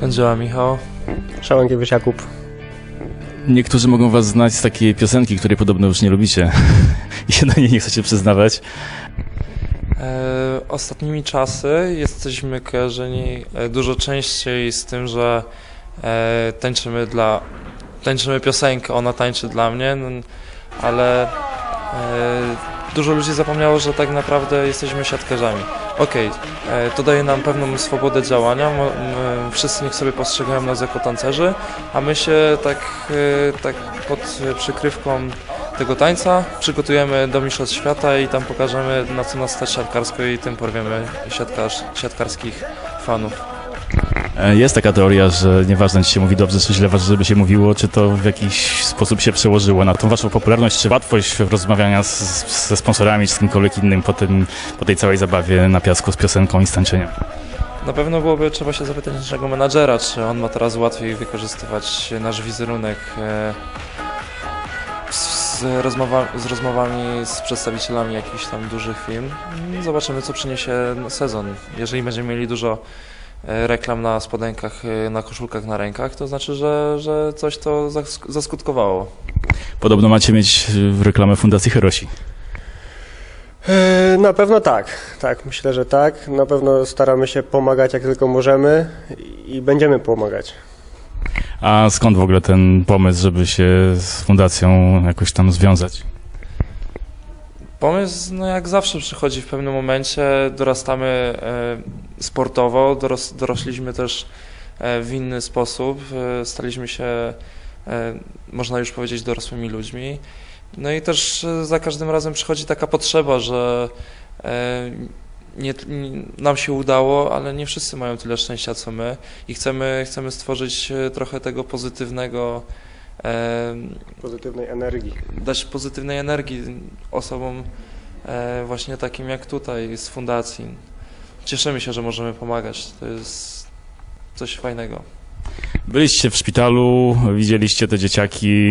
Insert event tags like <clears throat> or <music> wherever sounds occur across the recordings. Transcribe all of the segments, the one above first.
Kędzieła Michał. Szałankiewicz Jakub. Niektórzy mogą was znać z takiej piosenki, której podobno już nie lubicie i się do niej nie chcecie przyznawać. E, ostatnimi czasy jesteśmy kojarzeni e, dużo częściej z tym, że e, tańczymy dla tańczymy piosenkę, ona tańczy dla mnie, no, ale e, dużo ludzi zapomniało, że tak naprawdę jesteśmy siatkarzami. Okej, e, to daje nam pewną swobodę działania, wszyscy niech sobie postrzegają nas jako tancerzy, a my się tak, e, tak pod przykrywką tego tańca przygotujemy do Mistrzostw Świata i tam pokażemy na co nas stać siatkarsko i tym porwiemy siatkarz, siatkarskich fanów. E, Jest taka teoria, że nieważne czy się mówi dobrze czy źle, ważne żeby się mówiło, czy to w jakiś sposób się przełożyło na tą waszą popularność, czy łatwość rozmawiania z, ze sponsorami czy z kimkolwiek innym po, tym, po tej całej zabawie na piasku z piosenką i z tańczeniem. Na pewno byłoby trzeba się zapytać naszego menadżera, czy on ma teraz łatwiej wykorzystywać nasz wizerunek e, z, rozmowa, z rozmowami z przedstawicielami jakichś tam dużych firm. Zobaczymy, co przyniesie sezon. Jeżeli będziemy mieli dużo reklam na spodenkach, e, na koszulkach, na rękach, to znaczy, że, że coś to zask- zaskutkowało. Podobno macie mieć e, reklamę Fundacji Herosi. E, Na pewno tak, tak, myślę, że tak. Na pewno staramy się pomagać jak tylko możemy i będziemy pomagać. A skąd w ogóle ten pomysł, żeby się z fundacją jakoś tam związać? Pomysł, no jak zawsze przychodzi w pewnym momencie, dorastamy e, sportowo, doros, dorośliśmy też e, w inny sposób, e, staliśmy się, można już powiedzieć, dorosłymi ludźmi. No i też za każdym razem przychodzi taka potrzeba, że nie, nam się udało, ale nie wszyscy mają tyle szczęścia co my i chcemy, chcemy stworzyć trochę tego pozytywnego Pozytywnej energii. dać pozytywnej energii osobom e, właśnie takim jak tutaj z fundacji. Cieszymy się, że możemy pomagać. To jest coś fajnego. Byliście w szpitalu, widzieliście te dzieciaki.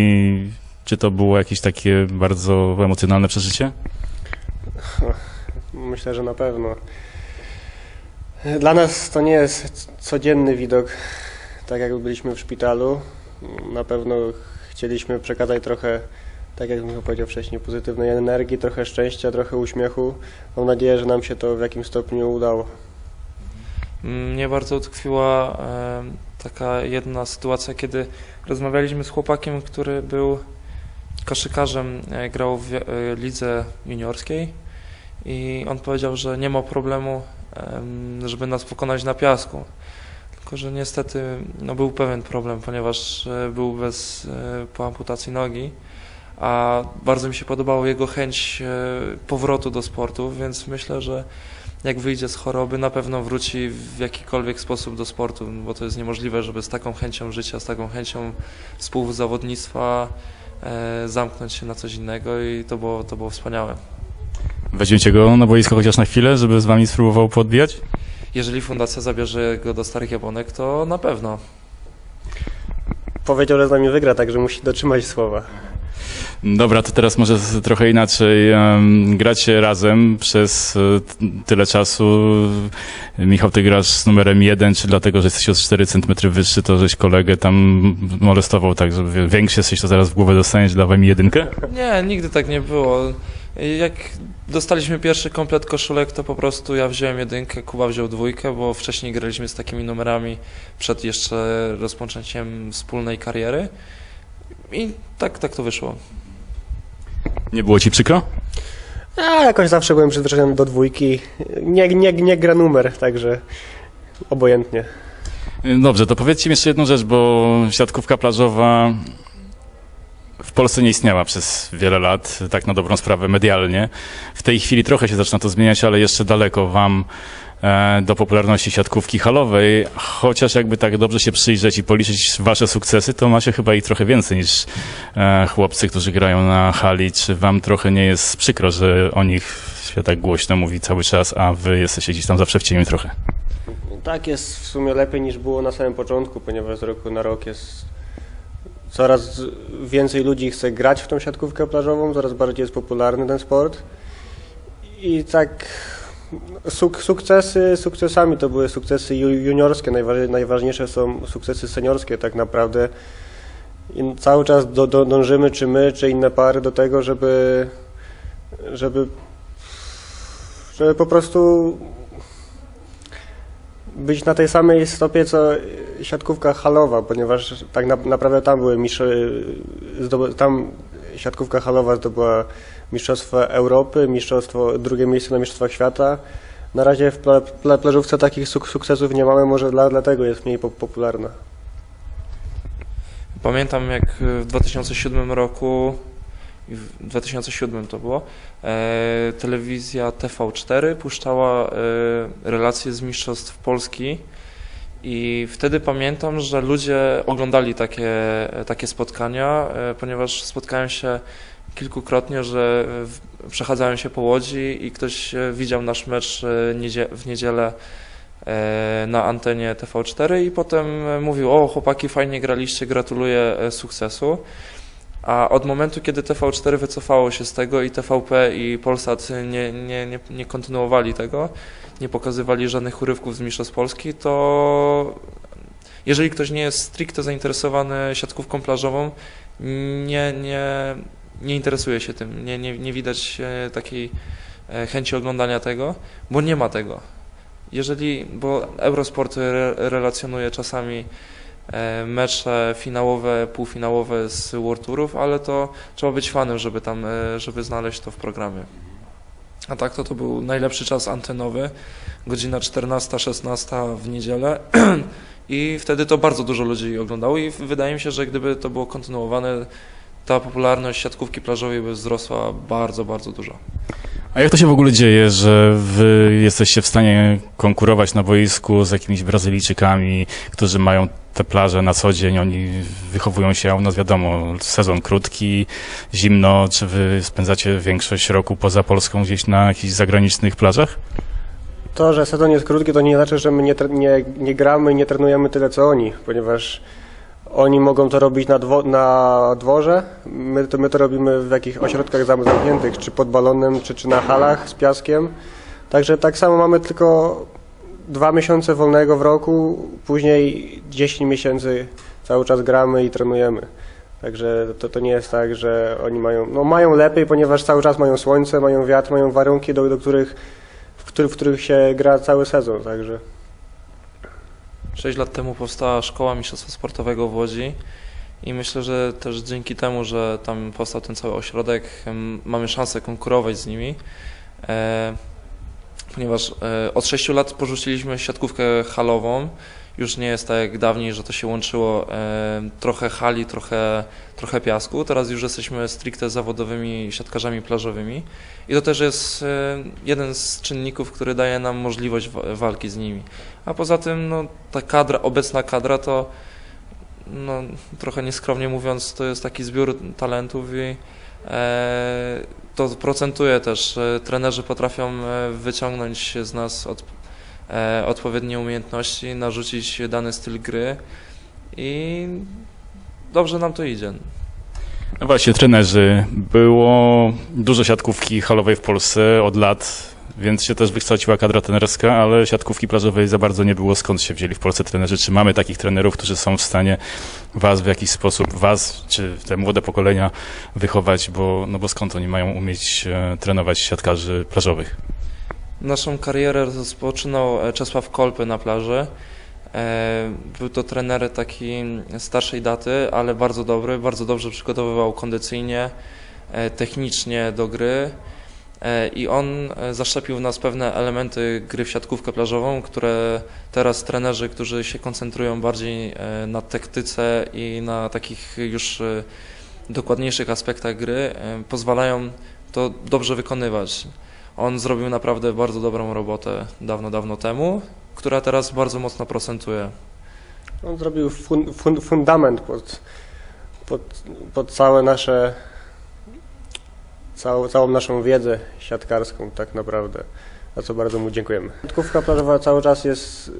Czy to było jakieś takie bardzo emocjonalne przeżycie? Myślę, że na pewno. Dla nas to nie jest codzienny widok, tak jak byliśmy w szpitalu. Na pewno chcieliśmy przekazać trochę, tak jak Michał powiedział wcześniej, pozytywnej energii, trochę szczęścia, trochę uśmiechu. Mam nadzieję, że nam się to w jakimś stopniu udało. Mnie bardzo utkwiła e, taka jedna sytuacja, kiedy rozmawialiśmy z chłopakiem, który był koszykarzem, e, grał w e, lidze juniorskiej i on powiedział, że nie ma problemu, em, żeby nas pokonać na piasku. Tylko, że niestety no, był pewien problem, ponieważ e, był bez, e, po amputacji nogi, a bardzo mi się podobała jego chęć e, powrotu do sportu, więc myślę, że jak wyjdzie z choroby, na pewno wróci w jakikolwiek sposób do sportu, bo to jest niemożliwe, żeby z taką chęcią życia, z taką chęcią współzawodnictwa zamknąć się na coś innego i to było, to było wspaniałe. Weźmiecie go na boisko chociaż na chwilę, żeby z wami spróbował podbijać? Jeżeli fundacja zabierze go do Starych Jabłonek, to na pewno. Powiedział, że z nami wygra, także musi dotrzymać słowa. Dobra, to teraz może trochę inaczej. Gracie razem przez e, tyle czasu. Michał, ty grasz z numerem jeden, czy dlatego, że jesteś o 4 cm wyższy, to żeś kolegę tam molestował tak, żeby większy jesteś, to zaraz w głowę dostaniesz, dawaj mi jedynkę? Nie, nigdy tak nie było. Jak dostaliśmy pierwszy komplet koszulek, to po prostu ja wziąłem jedynkę, Kuba wziął dwójkę, bo wcześniej graliśmy z takimi numerami przed jeszcze rozpoczęciem wspólnej kariery. I tak, tak to wyszło. Nie było ci przykro? Ja jakoś zawsze byłem przyzwyczajony do dwójki. Nie, nie, nie gra numer, także obojętnie. Dobrze, to powiedzcie mi jeszcze jedną rzecz, bo siatkówka plażowa w Polsce nie istniała przez wiele lat, tak na dobrą sprawę, medialnie. W tej chwili trochę się zaczyna to zmieniać, ale jeszcze daleko wam e, do popularności siatkówki halowej, chociaż jakby tak dobrze się przyjrzeć i policzyć wasze sukcesy, to macie chyba ich trochę więcej niż e, chłopcy, którzy grają na hali. Czy wam trochę nie jest przykro, że o nich się tak głośno mówi cały czas, a wy jesteście gdzieś tam zawsze w cieniu trochę? Tak jest w sumie lepiej niż było na samym początku, ponieważ z roku na rok jest coraz więcej ludzi chce grać w tą siatkówkę plażową, coraz bardziej jest popularny ten sport. I tak Suk sukcesy, sukcesami to były sukcesy ju juniorskie, najwa najważniejsze są sukcesy seniorskie tak naprawdę. I cały czas do, do, dążymy, czy my, czy inne pary do tego, żeby, żeby, żeby po prostu być na tej samej stopie co siatkówka halowa, ponieważ tak na, naprawdę tam były mistrz, tam siatkówka halowa zdobyła Mistrzostwa Europy, mistrzostwo, drugie miejsce na Mistrzostwach Świata. Na razie w pla, pla, plażówce takich suk sukcesów nie mamy, może dla, dlatego jest mniej po, popularna. Pamiętam jak w 2007 roku, w 2007 to było, e, telewizja TV4 puszczała e, relacje z Mistrzostw Polski i wtedy pamiętam, że ludzie oglądali takie, takie spotkania, e, ponieważ spotkałem się kilkukrotnie, że przechadzałem się po Łodzi i ktoś e, widział nasz mecz e, w niedzielę na antenie TV4 i potem mówił, o chłopaki fajnie graliście, gratuluję sukcesu. A od momentu, kiedy TV4 wycofało się z tego i TVP i Polsat nie, nie, nie, nie kontynuowali tego, nie pokazywali żadnych urywków z Mistrzostw Polski, to jeżeli ktoś nie jest stricte zainteresowany siatkówką plażową, nie, nie, nie interesuje się tym, nie, nie, nie widać e, takiej e, chęci oglądania tego, bo nie ma tego. Jeżeli, bo Eurosport re, relacjonuje czasami mecze finałowe, półfinałowe z World Tourów, ale to trzeba być fanem, żeby tam, e, żeby znaleźć to w programie. A tak to to był najlepszy czas antenowy, godzina 14-16 w niedzielę <clears throat> i wtedy to bardzo dużo ludzi oglądało i wydaje mi się, że gdyby to było kontynuowane, ta popularność siatkówki plażowej by wzrosła bardzo, bardzo dużo. A jak to się w ogóle dzieje, że wy jesteście w stanie konkurować na boisku z jakimiś Brazylijczykami, którzy mają te plaże na co dzień, oni wychowują się, a u nas wiadomo, sezon krótki, zimno, czy wy spędzacie większość roku poza Polską gdzieś na jakichś zagranicznych plażach? To, że sezon jest krótki, to nie znaczy, że my nie, nie, nie gramy i nie trenujemy tyle co oni, ponieważ oni mogą to robić na, dwo, na dworze, my to, my to robimy w jakichś ośrodkach zam- zamkniętych, czy pod balonem, czy, czy na halach z piaskiem. Także tak samo mamy tylko dwa miesiące wolnego w roku, później 10 miesięcy cały czas gramy i trenujemy. Także to, to nie jest tak, że oni mają, no mają lepiej, ponieważ cały czas mają słońce, mają wiatr, mają warunki, do, do których, w, których, w których się gra cały sezon, także. 6 lat temu powstała Szkoła Mistrzostwa Sportowego w Łodzi i myślę, że też dzięki temu, że tam powstał ten cały ośrodek, mamy szansę konkurować z nimi, e, ponieważ e, od 6 lat porzuciliśmy siatkówkę halową. Już nie jest tak jak dawniej, że to się łączyło e, trochę hali, trochę, trochę piasku. Teraz już jesteśmy stricte zawodowymi siatkarzami plażowymi i to też jest e, jeden z czynników, który daje nam możliwość wa- walki z nimi. A poza tym, no, ta kadra, obecna kadra to, no, trochę nieskromnie mówiąc, to jest taki zbiór talentów i e, to procentuje też. E, trenerzy potrafią e, wyciągnąć z nas od, e, odpowiednie umiejętności, narzucić dany styl gry i dobrze nam to idzie. No właśnie, trenerzy. Było dużo siatkówki halowej w Polsce od lat, więc się też wykształciła kadra trenerska, ale siatkówki plażowej za bardzo nie było. Skąd się wzięli w Polsce trenerzy? Czy mamy takich trenerów, którzy są w stanie was w jakiś sposób, was czy te młode pokolenia wychować, bo, no bo skąd oni mają umieć e, trenować siatkarzy plażowych? Naszą karierę rozpoczynał e, Czesław Kolpy na plaży. E, Był to trener taki starszej daty, ale bardzo dobry, bardzo dobrze przygotowywał kondycyjnie, technicznie do gry i on e, zaszczepił w nas pewne elementy gry w siatkówkę plażową, które teraz trenerzy, którzy się koncentrują bardziej e, na taktyce i na takich już e, dokładniejszych aspektach gry, e, pozwalają to dobrze wykonywać. On zrobił naprawdę bardzo dobrą robotę dawno, dawno temu, która teraz bardzo mocno procentuje. On zrobił fun, fun, fundament pod, pod, pod całe nasze, całą, całą naszą wiedzę siatkarską tak naprawdę, za co bardzo mu dziękujemy. Siatkówka plażowa cały czas jest y,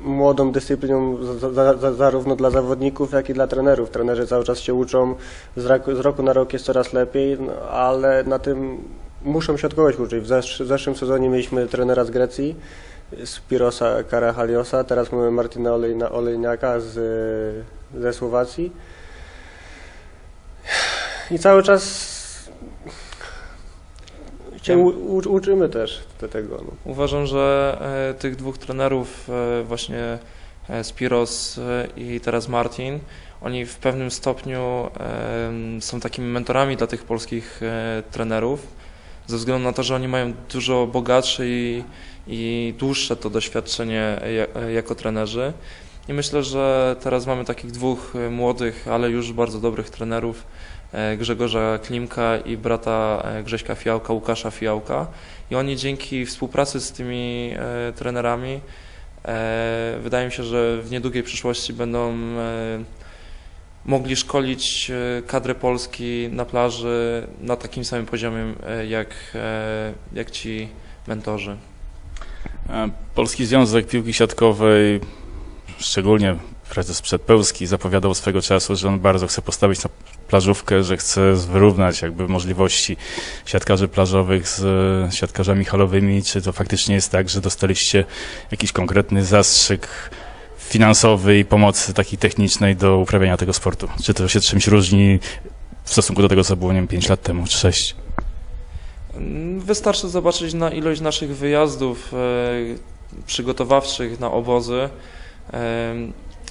młodą dyscypliną za, za, za, zarówno dla zawodników, jak i dla trenerów. Trenerzy cały czas się uczą, z roku, z roku na rok jest coraz lepiej, no, ale na tym muszą środkować uczyć. W, zesz- w zeszłym sezonie mieliśmy trenera z Grecji, Spirosa Karahaliosa, teraz mamy Martina Olejna, Olejniaka z, e, ze Słowacji. I cały czas się u, uczymy też te- tego. No. Uważam, że e, tych dwóch trenerów, e, właśnie e, Spiros i teraz Martin, oni w pewnym stopniu są takimi mentorami dla tych polskich trenerów, ze względu na to, że oni mają dużo bogatsze i, i dłuższe to doświadczenie ja- jako trenerzy. I myślę, że teraz mamy takich dwóch młodych, ale już bardzo dobrych trenerów, Grzegorza Klimka i brata e, Grześka Fiałka, Łukasza Fiałka. I oni dzięki współpracy z tymi e, trenerami e, wydaje mi się, że w niedługiej przyszłości będą e, mogli szkolić e, kadrę Polski na plaży na takim samym poziomie e, jak, e, jak ci mentorzy. E, Polski Związek Piłki Siatkowej, szczególnie prezes Przedpełski, zapowiadał swego czasu, że on bardzo chce postawić na plażówkę, że chce wyrównać jakby możliwości siatkarzy plażowych z e, siatkarzami halowymi. Czy to faktycznie jest tak, że dostaliście jakiś konkretny zastrzyk finansowy i pomocy takiej technicznej do uprawiania tego sportu? Czy to się czymś różni w stosunku do tego, co było, nie wiem, 5 lat temu, czy 6? Mm, Wystarczy zobaczyć na ilość naszych wyjazdów e, przygotowawczych na obozy.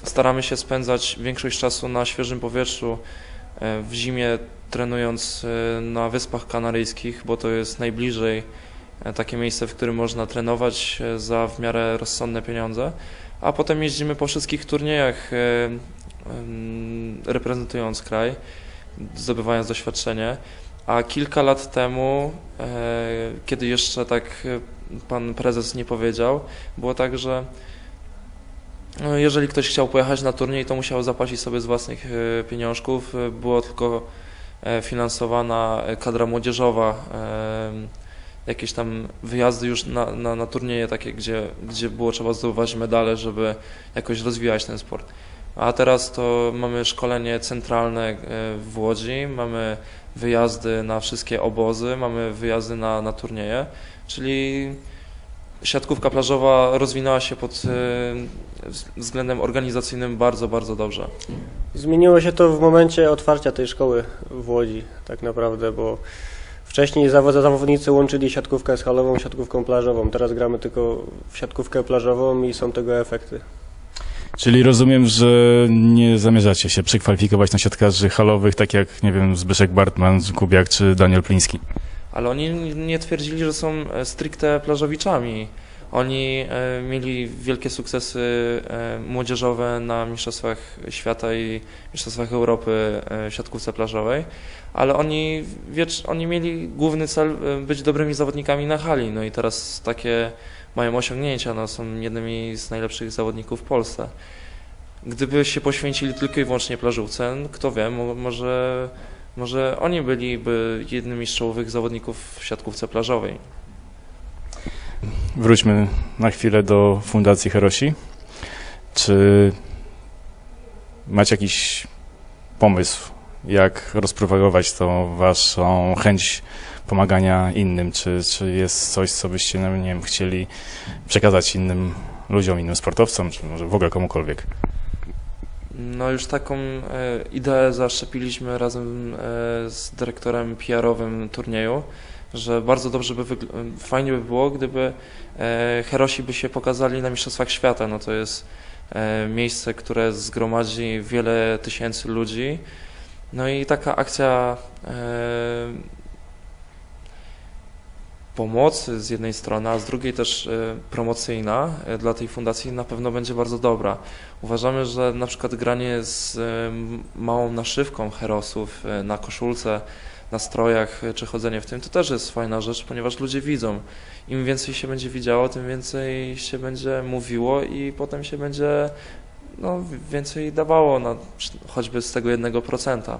Staramy się spędzać większość czasu na świeżym powietrzu, e, w zimie trenując e, na Wyspach Kanaryjskich, bo to jest najbliżej e, takie miejsce, w którym można trenować za w miarę rozsądne pieniądze, a potem jeździmy po wszystkich turniejach reprezentując kraj, zdobywając doświadczenie. A kilka lat temu, kiedy jeszcze tak pan prezes nie powiedział, było tak, że jeżeli ktoś chciał pojechać na turniej, to musiał zapłacić sobie z własnych e, pieniążków. E, Było tylko e, finansowana kadra młodzieżowa, jakieś tam wyjazdy już na, na, na turnieje takie, gdzie, gdzie było trzeba zdobywać medale, żeby jakoś rozwijać ten sport. A teraz to mamy szkolenie centralne w Łodzi, mamy wyjazdy na wszystkie obozy, mamy wyjazdy na, na turnieje, czyli siatkówka plażowa rozwinęła się pod e, wz- względem organizacyjnym bardzo, bardzo dobrze. Zmieniło się to w momencie otwarcia tej szkoły w Łodzi, tak naprawdę, bo wcześniej zawo- zawodnicy łączyli siatkówkę z halową, siatkówką plażową. Teraz gramy tylko w siatkówkę plażową i są tego efekty. Czyli rozumiem, że nie zamierzacie się przekwalifikować na siatkarzy halowych, tak jak, nie wiem, Zbyszek Bartman, Kubiak czy Daniel Pliński. Ale oni nie twierdzili, że są e, stricte plażowiczami. Oni e, mieli wielkie sukcesy e, młodzieżowe na Mistrzostwach Świata i Mistrzostwach Europy w siatkówce plażowej, ale oni, wiecz, oni mieli główny cel być dobrymi zawodnikami na hali. No i teraz takie mają osiągnięcia, no, są jednymi z najlepszych zawodników w Polsce. Gdyby się poświęcili tylko i wyłącznie plażówce, no, kto wie, mo- może może oni byliby jednymi z czołowych zawodników w siatkówce plażowej. Wróćmy na chwilę do Fundacji Herosi. Czy macie jakiś pomysł, jak rozpropagować tą waszą chęć pomagania innym? Czy, czy jest coś, co byście, no, nie wiem, chcieli przekazać innym ludziom, innym sportowcom, czy może w ogóle komukolwiek? No już taką e, ideę zaszczepiliśmy razem e, z dyrektorem PR-owym turnieju, że bardzo dobrze by wygl- fajnie by było, gdyby e, Herosi by się pokazali na Mistrzostwach Świata. No to jest e, miejsce, które zgromadzi wiele tysięcy ludzi. No i taka akcja e, pomocy z jednej strony, a z drugiej też e, promocyjna e, dla tej fundacji na pewno będzie bardzo dobra. Uważamy, że na przykład granie z małą naszywką herosów e, na koszulce, na strojach, czy chodzenie w tym, to też jest fajna rzecz, ponieważ ludzie widzą. Im więcej się będzie widziało, tym więcej się będzie mówiło i potem się będzie no, więcej dawało, na, choćby z tego jednego procenta.